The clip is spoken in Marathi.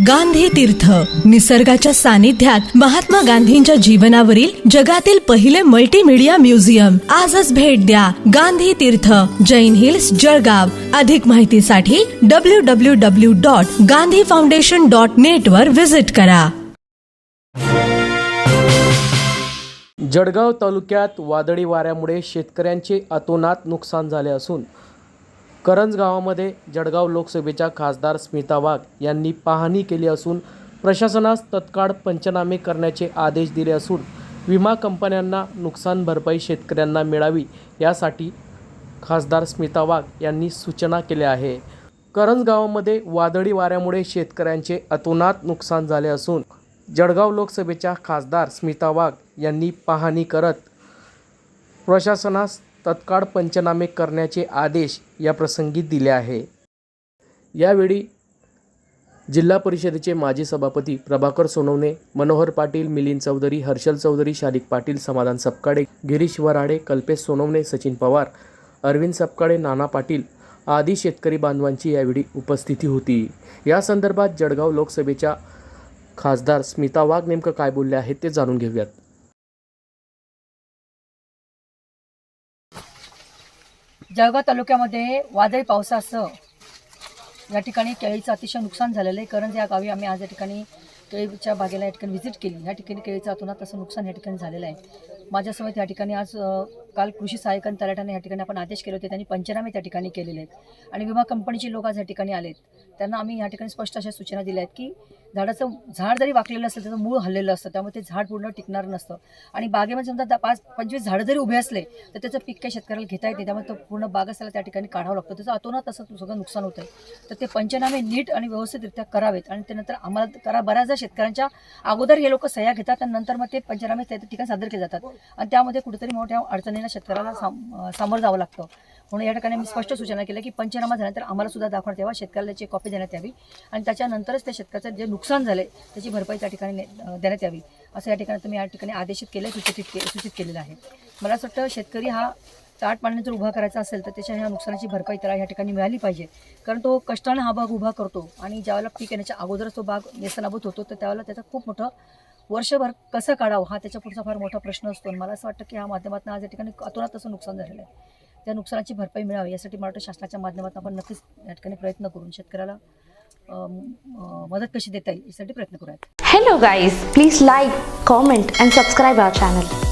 गांधी तीर्थ. निसर्गाच्या सानिध्यात महात्मा गांधींच्या जीवनावरील जगातील पहिले मल्टीमीडिया म्युझियम आजच भेट द्या गांधी तीर्थ. जैन हिल्स जळगाव. अधिक माहितीसाठी W W W dot Gandhi foundation dot net वर व्हिजिट करा. जळगाव तालुक्यात वादळी वाऱ्यामुळे शेतकऱ्यांचे अतोनात नुकसान झाले असून करंज गावामध्ये जळगाव लोकसभेच्या खासदार स्मिता वाघ यांनी पाहणी केली असून प्रशासनास तत्काळ पंचनामे करण्याचे आदेश दिले असून विमा कंपन्यांना नुकसान भरपाई शेतकऱ्यांना मिळावी यासाठी खासदार स्मिता वाघ यांनी सूचना केल्या आहे. करंज गावामध्ये वादळी वाऱ्यामुळे शेतकऱ्यांचे अतोनात नुकसान झाले असून जळगाव लोकसभेच्या खासदार स्मिता वाघ यांनी पाहणी करत प्रशासनास तत्काळ पंचनामे करण्याचे आदेश या प्रसंगी दिले आहे. यावेळी जिल्हा परिषदेचे माजी सभापती प्रभाकर सोनवणे मनोहर पाटील मिलिंद चौधरी हर्षल चौधरी शालिक पाटील समाधान सपकाळे गिरीश वराडे कल्पेश सोनवणे सचिन पवार अरविंद सपकाळे नाना पाटील आदी शेतकरी बांधवांची यावेळी उपस्थिती होती. या संदर्भात जळगाव लोकसभेच्या खासदार स्मिता वाघ नेमकं काय बोलले आहेत ते जाणून घेऊयात. जळगाव तालुक्यामध्ये वादळी पावसासह या ठिकाणी केळीचं अतिशय नुकसान झालेलं आहे. करंज या गावी आम्ही आज या ठिकाणी केळीच्या बागेला या ठिकाणी व्हिजिट केली. या ठिकाणी केळीचं अतोनात तसं नुकसान या ठिकाणी झालेलं आहे. माझ्यासोबत या ठिकाणी आज काल कृषी सहाय्यकन तलाट्याने या ठिकाणी आपण आदेश केले होते. त्यांनी पंचनामे त्या ठिकाणी केलेले आहेत. आणि विमा कंपनीचे लोक आज या ठिकाणी आलेत त्यांना आम्ही या ठिकाणी स्पष्ट अशा सूचना दिल्या आहेत की झाडाचं झाड जरी वाकलेलं असेल त्याचं मूळ हल्लेलं असतं. त्यामुळे ते झाड पूर्ण टिकणार नसतं. आणि बागेमध्ये समजा दा- पाच पंचवीस झाडं जरी उभे असले तर त्याचं पीक काही शेतकऱ्याला घेता येते त्यामुळे तो पूर्ण बाग असायला त्या ठिकाणी काढावं लागतं. त्याचं अतोनात असं सगळं नुकसान होतं तर ते पंचनामे नीट आणि व्यवस्थितरित्या करावेत आणि त्यानंतर आम्हाला करा बऱ्याचदा शेतकऱ्यांच्या अगोदर हे लोक सह्या घेतात आणि नंतर मग ते पंचनामे त्या ठिकाणी सादर केले जातात. आणि त्यामध्ये कुठेतरी मोठ्या अडचणींना शेतकऱ्याला साम सामोरं जावं लागतं. म्हणून या ठिकाणी मी स्पष्ट सूचना केल्या की पंचनामा झाल्यानंतर आम्हाला सुद्धा दाखवण्यात यावा. शेतकऱ्याला त्याची कॉपी देण्यात यावी आणि त्याच्यानंतरच त्या शेतकऱ्याचं जे नुकसान झालं त्याची भरपाई त्या ठिकाणी ने- देण्यात यावी. असं या ठिकाणी तुम्ही या ठिकाणी आदेशित केलं सूचित के सूचित केलेलं आहे. मला असं वाटतं शेतकरी हा ताट पाण्याने जर उभा करायचा असेल तर त्याच्या ह्या नुकसानाची भरपाई त्याला या ठिकाणी मिळाली पाहिजे. कारण तो कष्टाने हा भाग उभा करतो आणि ज्यावेळेला पीक येण्याच्या अगोदरच तो भाग नेस्तनाभूत होतो तर त्यावेळेला त्याचा खूप मोठं वर्षभर कसं काढावं हा त्याच्या पुढचा फार मोठा प्रश्न असतो. आणि मला असं वाटतं की ह्या माध्यमातून आज या ठिकाणी अतोनात असं नुकसान झालेलं आहे त्या नुकसानाची भरपाई मिळावी यासाठी मला वाटतं शासनाच्या माध्यमातून आपण नक्कीच या ठिकाणी प्रयत्न करून शेतकऱ्याला मदत कशी देता येईल यासाठी प्रयत्न करूयात. Hello guys please like comment and subscribe our channel